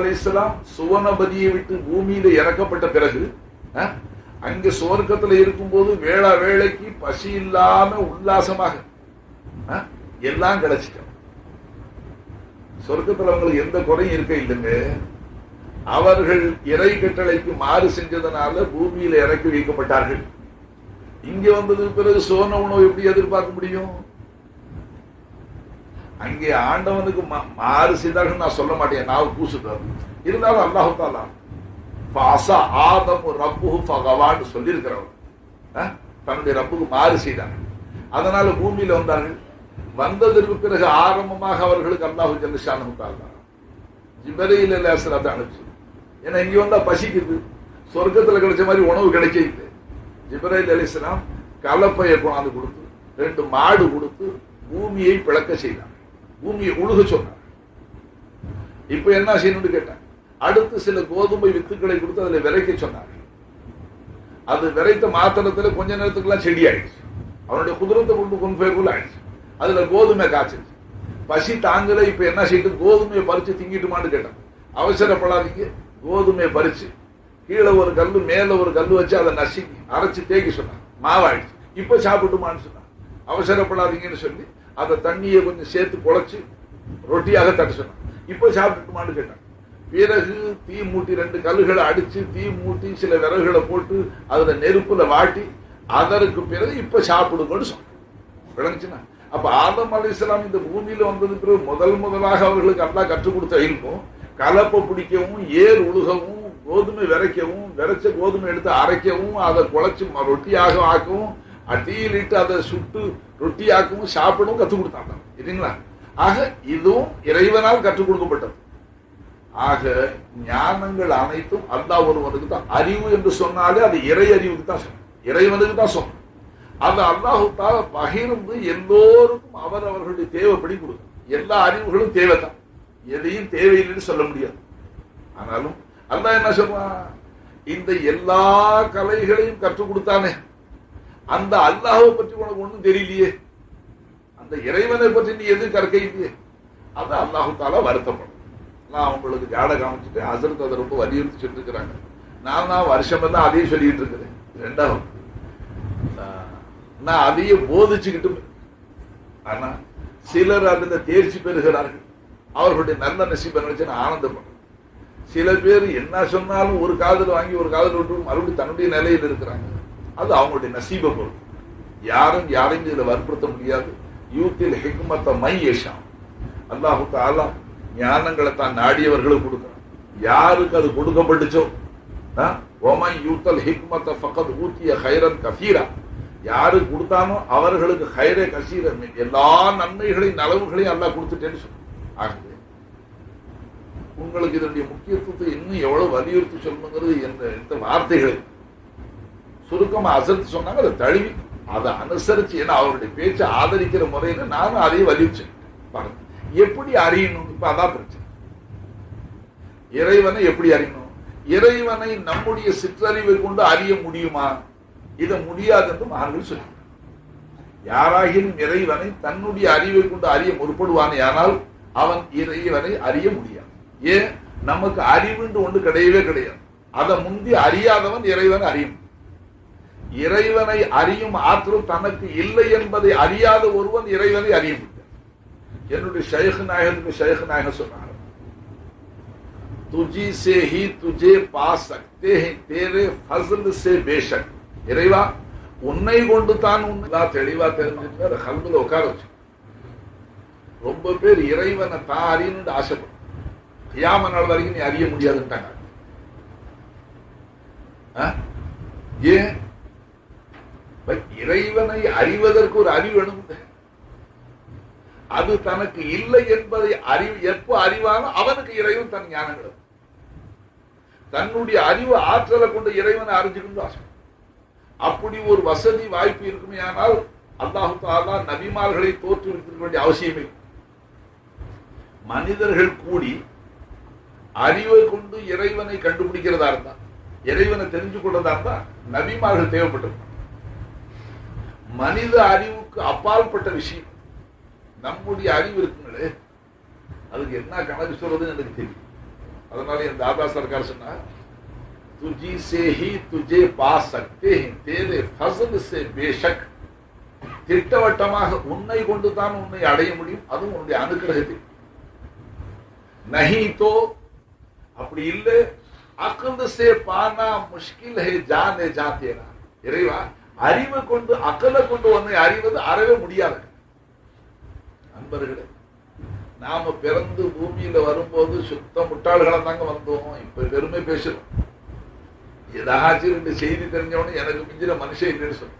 சுவனம் தேவைப்பட்டுச்சு சுவனபதியை விட்டு பூமியில இறக்கப்பட்ட பிறகு அங்க சுவர்க்கத்துல இருக்கும்போது வேளா வேளைக்கு பசி இல்லாம உல்லாசமாக எல்லாம் கிடைச்சிட்டோம். சொர்க்கத்துல அவங்களுக்கு எந்த குறையும் இருக்க இல்லைங்க. அவர்கள் இறை கட்டளைக்கு மாறு செஞ்சதுனால பூமியில இறக்கி வைக்கப்பட்டார்கள். இங்க வந்ததுக்கு பிறகு சோன உணவு எப்படி எதிர்பார்க்க முடியும்? அங்கே ஆண்டவனுக்கு மா- மாறு செய்தார்கள் நான் சொல்ல மாட்டேன். நான் கூசுட்டார் இருந்தாலும் அல்லாஹு தாலா ஃபாசா ஆதம் ரப்பு ஃபகவான்னு சொல்லியிருக்கிறவர். தன்னுடைய ரப்புக்கு மாறு செய்தாங்க அதனால பூமியில வந்தார்கள். வந்ததற்கு பிறகு ஆரம்பமாக அவர்களுக்கு அல்லாஹு ஜல்லஷானு தாலா ஜிபரையில் லேசலாத்தை அனுப்பிச்சு. ஏன்னா இங்கே வந்தால் பசிக்குது. சொர்க்கத்தில் கிடைச்ச மாதிரி உணவு கிடைக்க ஜிபரையில் அலிஸ்லாம் கலப்பையை கொண்டாந்து கொடுத்து ரெண்டு மாடு கொடுத்து பூமியை பிளக்க செய்தார். பூமியை உழுக சொன்னார். இப்ப என்ன செய்யணும்னு கேட்டேன் அடுத்து சில கோதுமை வித்துக்களை கொடுத்து அதில் விதைக்க சொன்னார். அது விதைத்த மாத்திரத்தில் கொஞ்ச நேரத்துக்குலாம் செடி ஆயிடுச்சு அவனுடைய குதிரத்தை கொண்டு கொண்டு ஆயிடுச்சு. அதுல கோதுமை காய்ச்சிருச்சு. பசி தாங்கல இப்ப என்ன செய்யிட்டு கோதுமையை பறிச்சு திங்கிட்டுமான்னு கேட்டான் அவசரப்படாதீங்க. கோதுமையை பறிச்சு கீழே ஒரு கல்லு மேல ஒரு கல் வச்சு அதை நசுக்கி அரைச்சு தேக்கி சொன்னான் மாவாயிடுச்சு. இப்ப சாப்பிட்டுமான்னு சொன்னான் அவசரப்படாதீங்கன்னு சொல்லி அந்த தண்ணியை கொஞ்சம் சேர்த்து குழச்சி ரொட்டியாக தட்ட சொன்னான். இப்ப சாப்பிட்டுமான்னு கேட்டான். பிறகு தீ மூட்டி ரெண்டு கல்லுகளை அடித்து தீ மூட்டி சில விறகுகளை போட்டு அதில் நெருப்பில் வாட்டி அதற்கு பிறகு இப்போ சாப்பிடுங்கன்னு சொன்னான். விளங்குச்சுன்னா? அப்போ ஆதம் அலைஹிஸ்ஸலாம் இந்த பூமியில் வந்தது பிறகு முதல் முதலாக அவர்களுக்கு அல்லா கற்றுக் கொடுத்த இருக்கும் கலப்பை பிடிக்கவும் ஏர் உழுகவும் கோதுமை விரைக்கவும் விரைச்ச கோதுமை எடுத்து அரைக்கவும் அதை குழச்சி ரொட்டியாக ஆக்கவும் அட்டியிலிட்டு அதை சுட்டு ரொட்டியாக்கவும் சாப்பிடவும் கற்றுக் கொடுத்தாங்க. இல்லைங்களா? ஆக இதுவும் இறைவனால் கற்றுக் கொடுக்கப்பட்டது. ஆக ஞானங்கள் அனைத்தும் அல்லாஹ் ஒருவனுக்கு தான். அறிவு என்று சொன்னாலே அது இறை அறிவுக்கு தான் சொன்ன இறைவனுக்கு தான் சொன்ன அந்த அல்லாஹு பகிர்ந்து எல்லோருக்கும் அவர் அவர்களுடைய தேவைப்படி கொடுக்கும். எல்லா அறிவுகளும் தேவைதான். எதையும் தேவையில்லைன்னு சொல்ல முடியாது. ஆனாலும் அல்லாஹ் என்ன சொல்றான்? இந்த எல்லா கலைகளையும் கற்றுக் கொடுத்தானே. அந்த அல்லாஹை பற்றி உனக்கு ஒண்ணும் தெரியலையே. அந்த இறைவனை பற்றி நீ எதுவும் கற்க இல்லையே அது அல்லாஹு தாலா வருத்தப்படும். நான் உங்களுக்கு ஜாட காமிச்சிட்டு அசரத் அதை ரொம்ப வலியுறுத்தி சொல்லிட்டு இருக்கிறாங்க நான் நான் வருஷம் தான் அதையும் சொல்லிட்டு இருக்கிறேன். ரெண்டாவது நான் அதையே போதிச்சுக்கிட்டு ஆனா சிலர் அதில் தேர்ச்சி பெறுகிறார்கள். அவர்களுடைய நல்ல நசீபை நினைச்சு நான் ஆனந்தப்படுறேன். சில பேர் என்ன சொன்னாலும் ஒரு காதல் வாங்கி ஒரு காதல் விட்டு மறுபடியும் தன்னுடைய நிலையில் இருக்கிறாங்க. அது அவங்களுடைய நசீபை பொறுத்து யாரும் யாரையும் இதில் வற்புறுத்த முடியாது. யூத்தில் ஹிக்மத்த மை ஏஷாம் அல்லாஹு தாலா ஞானங்களை தான் நாடியவர்களுக்கு கொடுக்குறான். யாருக்கு அது கொடுக்கப்பட்டுச்சோ? ஒமை யூத்தல் ஹிக்மத்த ஃபக்கத் ஊத்திய ஹைரன் கசீரா. யாரு கொடுத்தானோ அவர்களுக்கு ஹைரே கசீர எல்லா நன்மைகளையும் நலவுகளையும் அல்லாஹ் கொடுத்துட்டேன்னு சொல்லுங்க ஆகவே உங்களுக்கு இதனுடைய முக்கியத்துவத்தை இன்னும் எவ்வளவு வலியுறுத்தி சொல்லணுங்கிறது இந்த இந்த வார்த்தைகள் சுருக்கமா அசத்து சொன்னாங்க அதை தழுவி அதை அனுசரிச்சு ஏன்னா அவருடைய பேச்சை ஆதரிக்கிற முறையில நானும் அதையும் வலியுறுச்சேன் பாருங்க எப்படி அறியணும்? இப்ப அதான் பிரச்சனை. இறைவனை எப்படி அறியணும்? இறைவனை நம்முடைய சிற்றறிவை கொண்டு அறிய முடியுமா? இதை முடியாது என்று மகான்கள் சொல்லி யாராகிலும் இறைவனை தன்னுடைய அறிவை கொண்டு அறிய முற்படுவானே ஆனால் அவன் இறைவனை அறிய முடியாது. ஏன்? நமக்கு அறிவுண்டு ஒன்று கிடையவே கிடையாது. அதை முந்தி அறியாதவன் இறைவனை அறியும் இறைவனை அறியும் ஆற்றல் தனக்கு இல்லை என்பதை அறியாத ஒருவன் இறைவனை அறிய முடியாது என்னுடைய ஷேக் நாயகனுக்கு ஷேக் நாயகன் சொன்னாங்க तुझी से ही तुझे पा सकते हैं तेरे फजल से बेशक இறைவா உன்னை கொண்டு தான் உன்னை தெளிவா தெரிஞ்சுட்டு கல்வில உட்கார வச்சு ரொம்ப பேர் இறைவனை தான் அறியணும்னு ஆசைப்படும் கியாம நாள் வரைக்கும் நீ அறிய முடியாதுன்ட்டாங்க ஆ? ஏன் இப்ப இறைவனை அறிவதற்கு ஒரு அறிவு வேணும். அது தனக்கு இல்லை என்பதை அறிவு எப்போ அறிவானோ அவனுக்கு இறைவன் தன் ஞானங்கள் தன்னுடைய அறிவு ஆற்றலை கொண்டு இறைவனை அறிஞ்சுக்கணும் ஆசை. அப்படி ஒரு வசதி வாய்ப்பு இருக்குமே ஆனால் அல்லாஹு தாலா நபிமார்களை தோற்றுவிக்க வேண்டிய அவசியமே மனிதர்கள் கூடி அறிவை கொண்டு இறைவனை கண்டுபிடிக்கிறதா இருந்தா இறைவனை தெரிஞ்சு கொள்றதா இருந்தா நபிமார்கள் தேவைப்பட்டிருக்கும். மனித அறிவுக்கு அப்பாற்பட்ட விஷயம் நம்முடைய அறிவு இருக்குங்களே அதுக்கு என்ன கணக்கு சொல்றதுன்னு எனக்கு தெரியும் அதனால என் தாதா சர்க்கார் சொன்னா तुझी से ही तुझे पा सकते हैं तेरे फजल से बेशक திட்டவட்டமாக உன்னை கொண்டுதான் உன்னை அடைய முடியும் அதுவும் உன்னுடைய அனுகிரகத்தில் நஹி தோ அப்படி இல்லை அக்கந்து சே பானா முஷ்கில் ஹே ஜானே ஜாத்தேனா இறைவா அறிவை கொண்டு அக்கலை கொண்டு உன்னை அறிவது அறவே முடியாது. நண்பர்களே நாம பிறந்து பூமியில வரும்போது சுத்த முட்டாள்களை தாங்க வந்தோம். இப்ப பெருமை பேசுறோம். ஏதாச்சும் ரெண்டு செய்தி தெரிஞ்சவனே எனக்கு மிஞ்சின மனுஷன் இல்லைன்னு சொல்ல.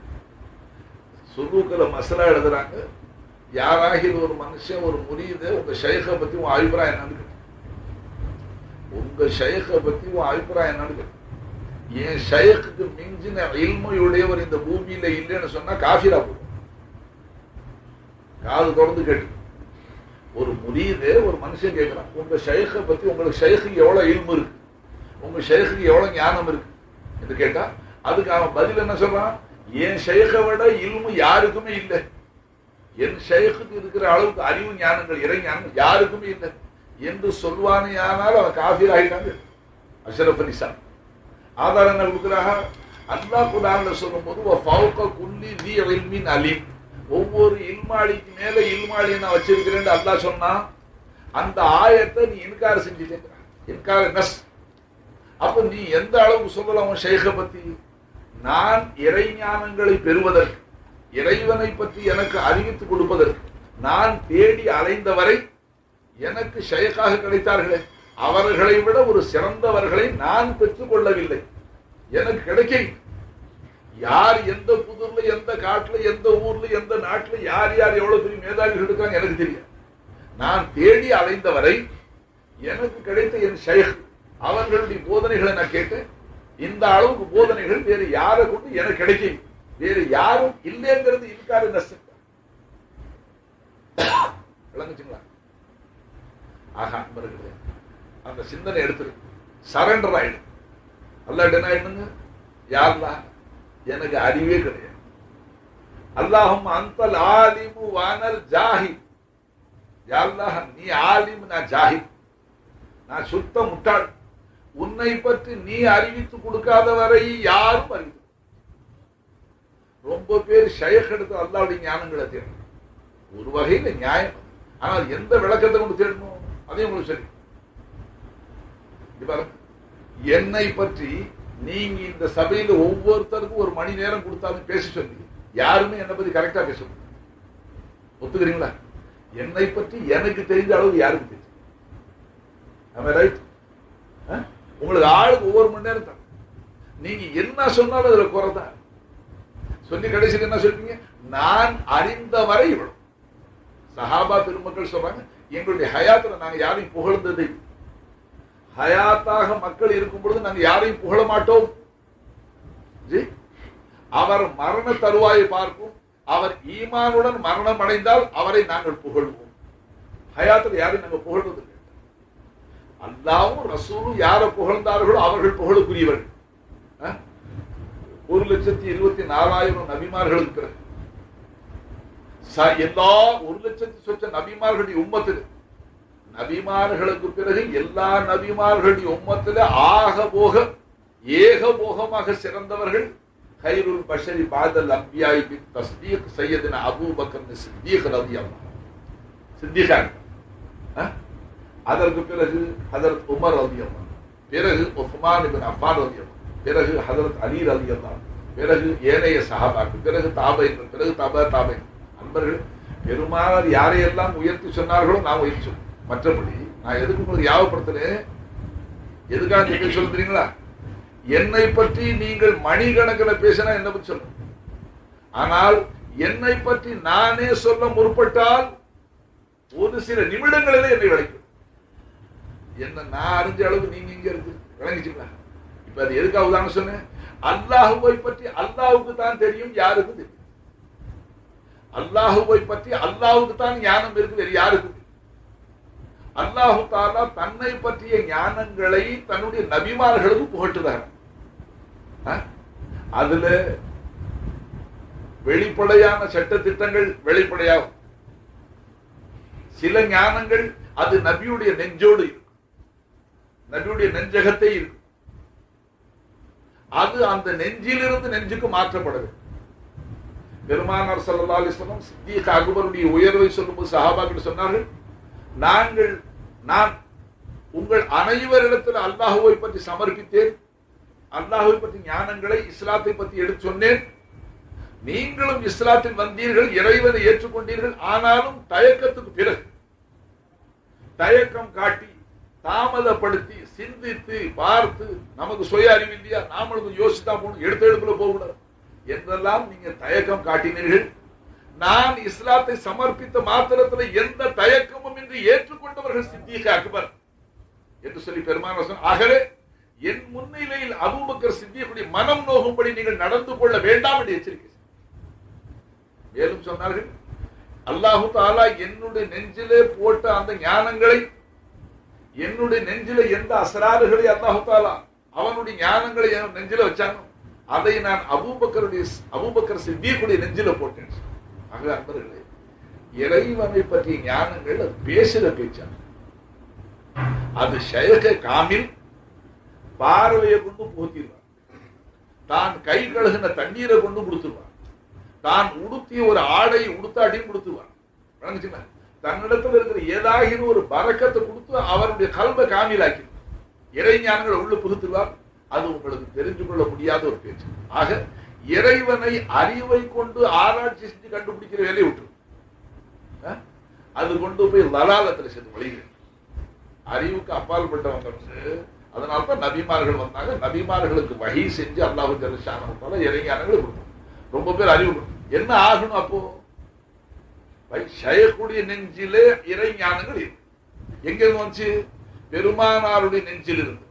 சுருக்கல மசலா எழுதுறாங்க. யாராகிற ஒரு மனுஷன் ஒரு முறியுது உங்க ஷைഖை பத்தி உன் அபிப்பிராயம் என்னன்னு கேட்டு. உங்க ஷைഖை பத்தி உன் அபிப்பிராயம் என்னன்னு கேட்டு. என் ஷேக்குக்கு மிஞ்சின இல்மையுடையவர் இந்த பூமியில இல்லைன்னு சொன்னா காஃபிரா போடும் காது தொடர்ந்து கேட்டு ஒரு முறியுது ஒரு மனுஷன் கேட்கிறான் உங்க ஷேக்கை பத்தி உங்களுக்கு ஷேக்குக்கு எவ்வளவு இல்மு இருக்கு? உங்க ஷேக்குக்கு எவ்வளவு ஞானம் இருக்கு? என்று கேட்டா அதுக்கு அவன் பதில் என்ன சொல்றான்? என் ஷேக்கை விட இல்மு யாருக்குமே இல்லை. என் ஷேக்குக்கு இருக்கிற அளவுக்கு அறிவு ஞானங்கள் இறை ஞானங்கள் யாருக்குமே இல்லை. என்று சொல்வானே ஆனால் அவன் காஃபிராகிட்டாங்க அஷரப் அலிசான் ஆதாரம் என்ன கொடுக்குறாங்க குரான்ல சொல்லும்போது போது ஃபௌக குல்லி தி இல்மின் அலிம். ஒவ்வொரு இல்மாளிக்கு மேல இல்மாளி நான் வச்சிருக்கிறேன்னு அல்லாஹ் சொன்னா அந்த ஆயத்தை நீ இன்கார செஞ்சுட்டேங்கிற. இன்கார நஸ். அப்ப நீ எந்த அளவுக்கு சொல்லலாம் உன் ஷைഖை பத்தி? நான் இறைஞானங்களை பெறுவதற்கு இறைவனை பற்றி எனக்கு அறிவித்துக் கொடுப்பதற்கு நான் தேடி அலைந்தவரை எனக்கு ஷேகாக கிடைத்தார்களே. அவர்களை விட ஒரு சிறந்தவர்களை நான் பெற்றுக் கொள்ளவில்லை எனக்கு கிடைக்க. யார் எந்த புதூர்ல எந்த காட்டுல எந்த ஊர்ல எந்த நாட்டுல யார் யார் எவ்வளவு பெரிய மேதாவிகள் இருக்காங்க எனக்கு தெரியும் நான் தேடி அலைந்தவரை எனக்கு கிடைத்த என் ஷேக் அவர்களுடைய போதனைகளை நான் கேட்டேன். இந்த அளவுக்கு போதனைகள் வேறு யாரை கொண்டு எனக்கு கிடைக்கும் வேறு யாரும் இல்லைங்கிறது இருக்காரு நஷ்டம். விளங்குச்சுங்களா? ஆக அன்பர்களே அந்த சிந்தனை எடுத்துரு. சரண்டர் ஆயிடும் அல்லாட்ட என்ன ஆயிடுங்க யாருலாம் எனக்கு அறிவே கிடையாது. அல்லாஹும் அந்தல் ஆலிமு வானல் ஜாஹி யாருலாஹ் நீ ஆலிம் நான் ஜாஹி நான் சுத்த முட்டாள். உன்னை பற்றி நீ அறிவித்து கொடுக்காத வரை யாரும் அறிவித்து ரொம்ப பேர் ஷயக் எடுத்து அல்லாவுடைய ஞானங்களை தேடணும். ஒரு வகையில நியாயம் ஆனால் எந்த விளக்கத்தை கொண்டு தேடணும்? அதையும் உங்களுக்கு சரி என்னை பற்றி நீங்க இந்த சபையில ஒவ்வொருத்தருக்கும் ஒரு மணி நேரம் கொடுத்தாலும் பேச சொல்லி யாருமே என்னை பத்தி கரெக்டா பேச ஒத்துக்கிறீங்களா? என்னை பற்றி எனக்கு தெரிஞ்ச அளவு யாருக்கு தெரியும்? ரைட் உங்களுக்கு ஆளுக்கு ஒவ்வொரு மணி நேரம் தான் நீங்க என்ன சொன்னாலும் அதுல குறைதான் சொல்லி கடைசியில் என்ன சொல்றீங்க? நான் அறிந்த வரை இவ்வளவு. சஹாபா பெருமக்கள் சொல்றாங்க எங்களுடைய ஹயாத்துல நாங்க யாரையும் புகழ்ந்தது இல்லை. ஹயாத்தாக மக்கள் இருக்கும் பொழுது நாங்க யாரையும் புகழ மாட்டோம். அவர் மரண தருவாயை பார்க்கும். அவர் ஈமானுடன் மரணம் அடைந்தால் அவரை நாங்கள் புகழ்வோம். ஹயாத்துல யாரையும் நாங்க புகழ்வது அல்லாவும் ரசூலும் யாரை புகழ்ந்தார்களோ அவர்கள் புகழுக்குரியவர்கள். ஒரு லட்சத்தி இருபத்தி நாலாயிரம் நபிமார்கள் இருக்கிறார் ச- எல்லா ஒரு லட்சத்தி சொச்ச நபிமார்களுடைய உம்மத்துக்கு. நபிமார்களுக்கு பிறகு எல்லா நபிமார்களுடைய உம்மத்தில் ஆக போக ஏக போகமாக சிறந்தவர்கள் ஹைருல் பஷரி பாதல் அம்பியாய் பின் தஸ்தீக் சையதின அபூபக்கர் சித்தீக் ரவி அல்லாஹ் சித்திகாங்க அதற்கு பிறகு ஹதரத் உமர் ரவி அல்லாஹ் பிறகு உஸ்மான் பின் அஃபான் ரவி பிறகு ஹதரத் அலி ரவி அல்லாஹ் பிறகு ஏனைய சஹாபாக்கு பிறகு தாபைன் பிறகு தப தாபை அன்பர்கள் பெருமானார் யாரையெல்லாம் உயர்த்தி சொன்னார்களோ நான் உயர்த்தி சொன்னேன் மற்றபடி நான் எதுக்கு உங்களுக்கு யாவப்படுத்தினேன் எதுக்காக நீங்க சொல்ல தெரியுங்களா? என்னை பற்றி நீங்கள் மணிக்கணக்கில் பேசினா என்ன பற்றி சொல்லுங்க ஆனால் என்னை பற்றி நானே சொல்ல முற்பட்டால் ஒரு சில நிமிடங்களிலே என்னை விளைக்கும். என்ன நான் அறிஞ்ச அளவுக்கு நீங்க இங்க இருக்கு. விளங்கிச்சுங்களா? இப்ப அது எதுக்காக உதாரணம் சொன்னேன்? அல்லாஹுவை பற்றி அல்லாஹுக்கு தான் தெரியும் யாருக்கு தெரியும்? அல்லாஹுவை பற்றி அல்லாஹுக்கு தான் ஞானம் இருக்கு வேறு யாருக்கு அல்லாஹு தாலா தன்னை பற்றிய ஞானங்களை தன்னுடைய நபிமார்களுக்கு புகட்டுறார் அதுல வெளிப்படையான சட்ட திட்டங்கள் வெளிப்படையாகும். சில ஞானங்கள் அது நபியுடைய நெஞ்சோடு இருக்கும். நபியுடைய நெஞ்சகத்தை இருக்கும். அது அந்த நெஞ்சிலிருந்து நெஞ்சுக்கு மாற்றப்பட வேண்டும் பெருமானார் சல்லா அலிஸ்லாம் வஸல்லம் சித்திக் அக்பருடைய உயர்வை சொல்லும்போது சஹாபாக்கள் சொன்னார்கள் நாங்கள் நான் உங்கள் அனைவரிடத்தில் அல்லாஹுவை பற்றி சமர்ப்பித்தேன். அல்லாஹுவை பற்றி ஞானங்களை இஸ்லாத்தை பற்றி எடுத்து சொன்னேன். நீங்களும் இஸ்லாத்தில் வந்தீர்கள் இறைவனை ஏற்றுக்கொண்டீர்கள். ஆனாலும் தயக்கத்துக்கு பிறகு தயக்கம் காட்டி தாமதப்படுத்தி சிந்தித்து பார்த்து நமக்கு சுய அறிவு இல்லையா? நாமளும் யோசித்தா போகணும் எடுத்து எடுப்புல போகக்கூடாது. என்றெல்லாம் நீங்க தயக்கம் காட்டினீர்கள். நான் இஸ்லாத்தை சமர்ப்பித்த மாத்திரத்தில் எந்த தயக்கமும் என்று ஏற்றுக்கொண்டவர்கள் சித்திக அக்பர் என்று சொல்லி பெருமான ஆகவே என் முன்னிலையில் அபூபக்கர் சித்தியக்குடைய மனம் நோகும்படி நீங்கள் நடந்து கொள்ள வேண்டாம் என்று எச்சரிக்கை மேலும் சொன்னார்கள் அல்லாஹு தாலா என்னுடைய நெஞ்சிலே போட்ட அந்த ஞானங்களை என்னுடைய நெஞ்சில எந்த அசராறுகளை அல்லாஹு தாலா அவனுடைய ஞானங்களை என் நெஞ்சில வச்சாங்க அதை நான் அபூபக்கருடைய அபூபக்கர் சித்தியக்குடைய நெஞ்சில போட்டேன். ஆக அன்பர்களே இறைவனை பற்றிய ஞானங்கள் அது பேசுற பேச்சாங்க அது ஷயக காமில் பார்வையை கொண்டு போத்திடுவான் தான் கை கழுகின தண்ணீரை கொண்டு கொடுத்துருவான் தான் உடுத்திய ஒரு ஆடை உடுத்தாட்டியும் கொடுத்துருவான் விளங்குச்சுங்களா தன்னிடத்தில் இருக்கிற ஏதாகின ஒரு பறக்கத்தை கொடுத்து அவருடைய கல்வை காமிலாக்கி இறை ஞானங்களை உள்ள புகுத்துருவார். அது உங்களுக்கு தெரிஞ்சு கொள்ள முடியாத ஒரு பேச்சு. ஆக இறைவனை அறிவை கொண்டு ஆராய்ச்சி செஞ்சு கண்டுபிடிக்கிற வேலையை விட்டுரு. அது கொண்டு போய் லலாலத்தில் சேர்ந்து வழிகள் அறிவுக்கு அப்பாற்பட்டவங்க வந்து அதனால தான் நபிமார்கள் வந்தாங்க. நபிமார்களுக்கு வகை செஞ்சு அல்லாஹு ஜலஷான இறைஞானங்களை கொடுக்கும் ரொம்ப பேர் அறிவு என்ன ஆகணும் அப்போ? வை- நெஞ்சிலே இறைஞானங்கள் இருக்கு. எங்க இருந்து வந்துச்சு? பெருமானாருடைய நெஞ்சில் இருந்து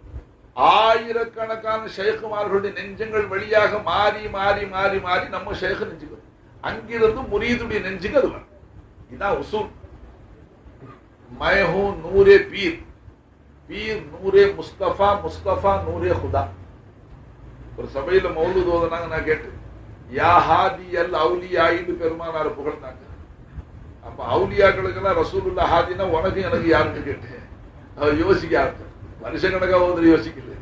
ஆயிரக்கணக்கான ஷேகுமார்களுடைய நெஞ்சங்கள் வழியாக மாறி மாறி மாறி மாறி நம்ம ஷேக நெஞ்சுக்கு வரும். அங்கிருந்து முரீதுடைய நெஞ்சுக்கு அது வரும். இதுதான் உசூல். மயஹூ நூரே பீர். பீர் நூரே முஸ்தபா முஸ்தபா நூரே ஹுதா. ஒரு சபையில மௌலு தோதனாங்க நான் கேட்டு யா ஹாதி அல் அவுலியாயின்னு பெருமானார் புகழ்ந்தாங்க. அப்ப அவுலியாக்களுக்கெல்லாம் ரசூலுல்லா ஹாதினா உனக்கு எனக்கு யாருன்னு கேட்டேன். அவர் யோசிக்க ஆரம்பிச்சார் வருஷக்கணக்கா ஒருத்தர் யோசிக்கல.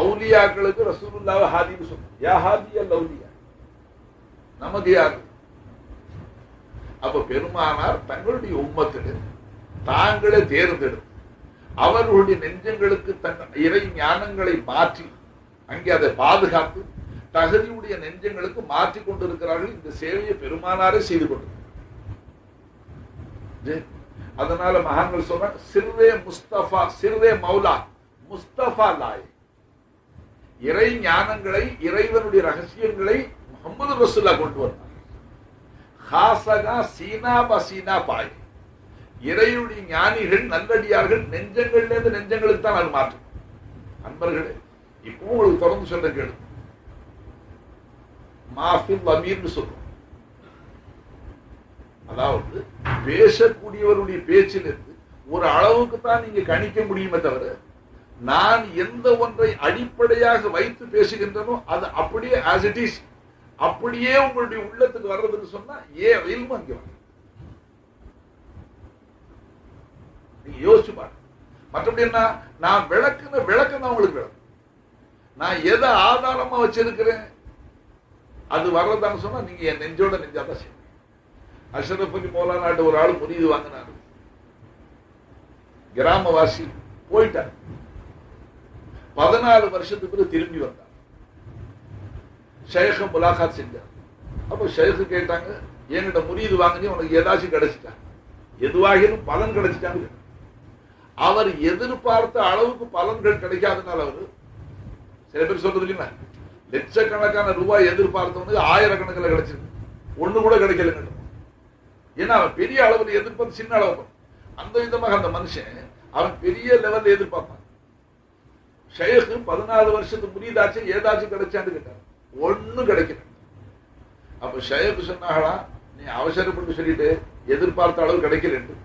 அவுலியாக்களுக்கு ரசூலுல்லாவை ஹாதின்னு சொல்லணும் யா ஹாதி அல்ல அவுலியா? நமக்கு யார்? அப்ப பெருமானார் தங்களுடைய உம்மத்தில் தாங்களே தேர்ந்தெடுத்து அவர்களுடைய நெஞ்சங்களுக்கு தன் இறை ஞானங்களை மாற்றி அங்கே அதை பாதுகாத்து தகுதியுடைய நெஞ்சங்களுக்கு மாற்றி கொண்டிருக்கிறார்கள். இந்த சேவையை பெருமானாரே செய்து கொண்டிருக்கிறார். அதனால மகான்கள் சொல்றாங்க சிறுவே முஸ்தபா சிறுவே மௌலா முஸ்தபா லாய். இறை ஞானங்களை இறைவனுடைய ரகசியங்களை முகமது ரசுல்லா கொண்டு வந்தார் ஹாசகா சீனா பசீனா பாய். இறையுடைய ஞானிகள் நல்லடியார்கள் நெஞ்சங்கள்ல இருந்து நெஞ்சங்களுக்கு தான் அது மாற்றும் அன்பர்களே இப்போ உங்களுக்கு தொடர்ந்து சொல்ல கேளு. மாஃபில் அமீர்னு சொல்றோம். அதாவது பேசக்கூடியவருடைய பேச்சிலிருந்து ஒரு அளவுக்கு தான் நீங்க கணிக்க முடியுமே தவிர நான் எந்த ஒன்றை அடிப்படையாக வைத்து பேசுகின்றனோ அது அப்படியே ஆஸ் இட் இஸ் அப்படியே உங்களுடைய உள்ளத்துக்கு வர்றதுன்னு சொன்னா ஏ இல்மு அங்கே வரும். நீங்க யோசிச்சு பாருங்க. மற்றபடி என்ன நான் விளக்குன விளக்கம் தான் உங்களுக்கு விளக்கம் நான் எதை ஆதாரமா வச்சிருக்கிறேன் அது வர்றதான்னு சொன்னா நீங்க என் நெஞ்சோட நெஞ்சாதான் செய்யணும். அஷ்ரப் அலி நாட்டு ஒரு ஆள் முறியது வாங்கினாரு. கிராமவாசி போயிட்டார். பதினாலு வருஷத்துக்கு பிறகு திரும்பி வந்தார். ஷேഖ முலாகாத் செஞ்சார். அப்போ ஷேഖ് கேட்டாங்க என்கிட்ட முறியது வாங்கினே உனக்கு ஏதாச்சும் கிடைச்சிட்டாங்க எதுவாகிலும் பலன் கிடைச்சிட்டாங்க அவர் எதிர்பார்த்த அளவுக்கு பலன்கள் கிடைக்காதனால அவர் சில பேர் சொல்றது இல்லைங்களா லட்சக்கணக்கான ரூபாய் எதிர்பார்த்தவனுக்கு ஆயிரக்கணக்கில் கிடைச்சிருக்கு. ஒண்ணு கூட கிடைக்கலங்க ஏன்னா அவன் பெரிய அளவில் எதிர்பார்த்து சின்ன அளவு அந்த விதமாக அந்த மனுஷன் அவன் பெரிய லெவல்ல எதிர்பார்ப்பான். ஷேக்கு பதினாலு வருஷத்துக்கு புரியுதாச்சு ஏதாச்சும் கிடைச்சான்னு கேட்டார் ஒண்ணும் கிடைக்கல. அப்ப ஷேக்கு சொன்னாங்களா நீ அவசரப்பட்டு சொல்லிட்டு எதிர்பார்த்த அளவு கிடைக்கலன்னு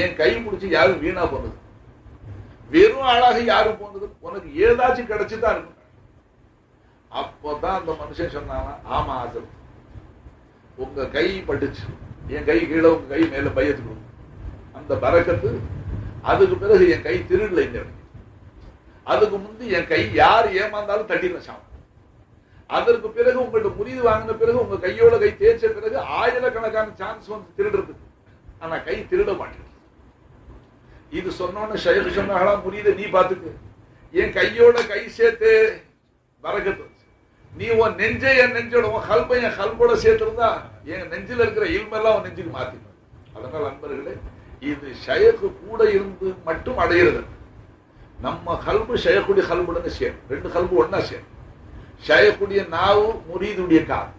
என் கை பிடிச்சி யாரும் வீணா போனது? வெறும் ஆளாக யாரும் போனது? உனக்கு ஏதாச்சும் கிடைச்சுதான் இருக்கும். அப்போதான் அந்த மனுஷன் சொன்னாங்க ஆமா ஆசர் உங்க கை பட்டுச்சு. என் கை கீழே உங்க கை மேல பையத்துக்கு அந்த பறக்கத்து அதுக்கு பிறகு என் கை திருடல இங்க அதுக்கு முந்தி என் கை யார் ஏமாந்தாலும் தட்டிடுற சாப்பிடும் அதற்கு பிறகு உங்கள்ட்ட முறிது வாங்கின பிறகு உங்க கையோட கை தேய்ச்ச பிறகு ஆயிரக்கணக்கான சான்ஸ் வந்து திருடுறதுக்கு ஆனா கை திருட மாட்டேங்குது. இது சொன்னோன்னு ஷைக் சொன்னாங்களா முறியத நீ பாத்துக்கு என் கையோட கை சேர்த்து வரகத்து நீ உன் நெஞ்சை என் நெஞ்சோட உன் கல்பை என் கல்போட சேர்த்திருந்தா என் நெஞ்சில் இருக்கிற இல்மெல்லாம் உன் நெஞ்சுக்கு மாத்தி அதனால் நண்பர்களே இது ஷயக்கு கூட இருந்து மட்டும் அடையிறது. நம்ம கல்பு ஷயக்குடி கல்புடன் சேரும். ரெண்டு கல்பு ஒன்னா சேரும். ஷயக்குடிய நாவு முரீதுடைய காது.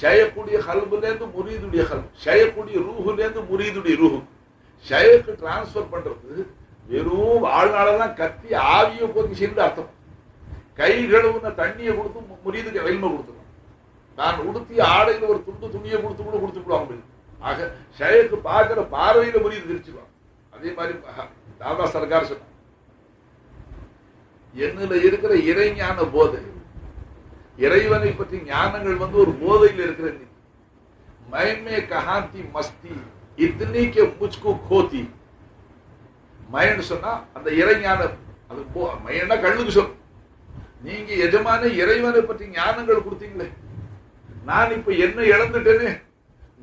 ஷயக்குடிய கல்புலேருந்து முரீதுடைய கல்பு. ஷயக்குடிய ரூஹுலேருந்து முரீதுடைய ரூஹு. ஷயக்கு டிரான்ஸ்ஃபர் பண்றது வெறும் வாழ்நாளெல்லாம் கத்தி ஆவியை போக்கி சேர்ந்து அர்த்தம். கை கழுவுன தண்ணியை கொடுத்து முரீதுக்கு வெயில்மை கொடுத்துரும் நான் உடுத்திய ஆடையில ஒரு துண்டு துணியை கொடுத்து கூட கொடுத்து விடுவாங்க ஆக ஷேக்கு பார்க்குற பார்வையில முடியுது திருச்சிடுவாங்க அதே மாதிரி தாதா சர்க்கார் சொன்னாங்க என்னுல இருக்கிற இறைஞான போதை இறைவனை பற்றி ஞானங்கள் வந்து ஒரு போதையில் இருக்கிற நீ. மைமே கஹாந்தி மஸ்தி இத்தனி கே முச்கு கோத்தி மயன்னு சொன்னா அந்த இறைஞான அது போ மயன்னா கண்ணுக்கு சொல்லும் நீங்க எஜமான இறைவனை பற்றி ஞானங்கள் கொடுத்தீங்களே. நான் இப்ப என்ன இழந்துட்டேனே.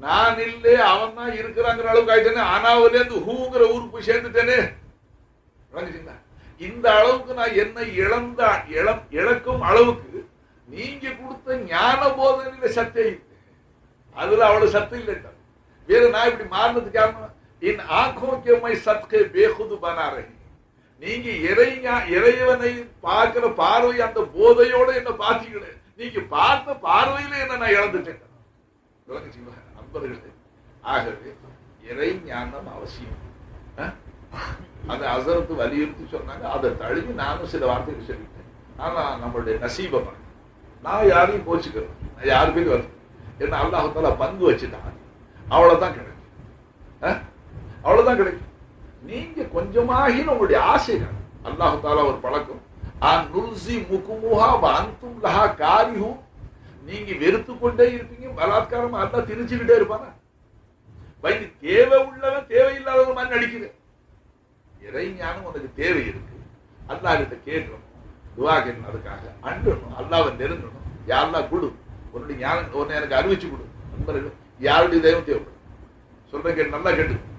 நான் இல்லே அவன் தான் இருக்கிறாங்கிற அளவுக்கு ஆயிட்டேனே. ஆனாவில அந்த ஹூங்கிற ஊருக்கு போய் சேர்ந்துட்டேனே. இந்த அளவுக்கு நான் என்ன இழந்த இழம் இழக்கும் அளவுக்கு நீங்க கொடுத்த ஞான போதனையில சத்தே இல்லை அதுல அவ்வளவு சத்து இல்லை வேற நான் இப்படி மாறினதுக்காக என் ஆக்கோக்கியமை சத்கே பேகுது பனாரே நீங்க இறை இறைவனை பார்க்கிற பார்வை அந்த போதையோட என்ன பார்த்தீங்களே நீங்க பார்த்த பார்வையில என்ன நான் இழந்துட்டேன். விளங்குச்சுங்களா? அன்பர்களே ஆகவே இறை ஞானம் அவசியம் அந்த அசரத்து வலியுறுத்தி சொன்னாங்க. அதை தழுவி நானும் சில வார்த்தைகள் சொல்லிட்டேன். ஆனா நம்மளுடைய நசீபம் நான் யாரையும் போச்சுக்கிறேன் நான் யாரு பேரும் வரல என்ன அல்லாஹத்தால பங்கு வச்சுட்டான். அவ்வளவுதான் கிடைக்கும். அவ்வளவுதான் கிடைக்கும். நீங்க கொஞ்சமாகின உங்களுடைய ஆசைகள். அல்லாஹு தாலா ஒரு பழக்கம். ஆன் நுல்சி முகுமுஹா அந்தும் லஹா காரியும் நீங்க வெறுத்து கொண்டே இருப்பீங்க. பலாத்காரம் அல்லா திணிச்சுக்கிட்டே இருப்பானா? வயது தேவை உள்ளவன் தேவையில்லாதவன் மாதிரி நடிக்குது. இறை ஞானம் உனக்கு தேவை இருக்கு? அல்லாஹ் கிட்ட கேட்கணும். துவா கேட்கணும் அதுக்காக. அண்டணும். அல்லாவை நெருங்கணும். யாரெல்லாம் கொடு. உன்னுடைய ஞானம் உன்னை எனக்கு அறிவிச்சு கொடு. நண்பர்கள் யாருடைய தெய்வம் தேவைப்படும்? சொல்ற கேட்டு நல்லா கேட்டு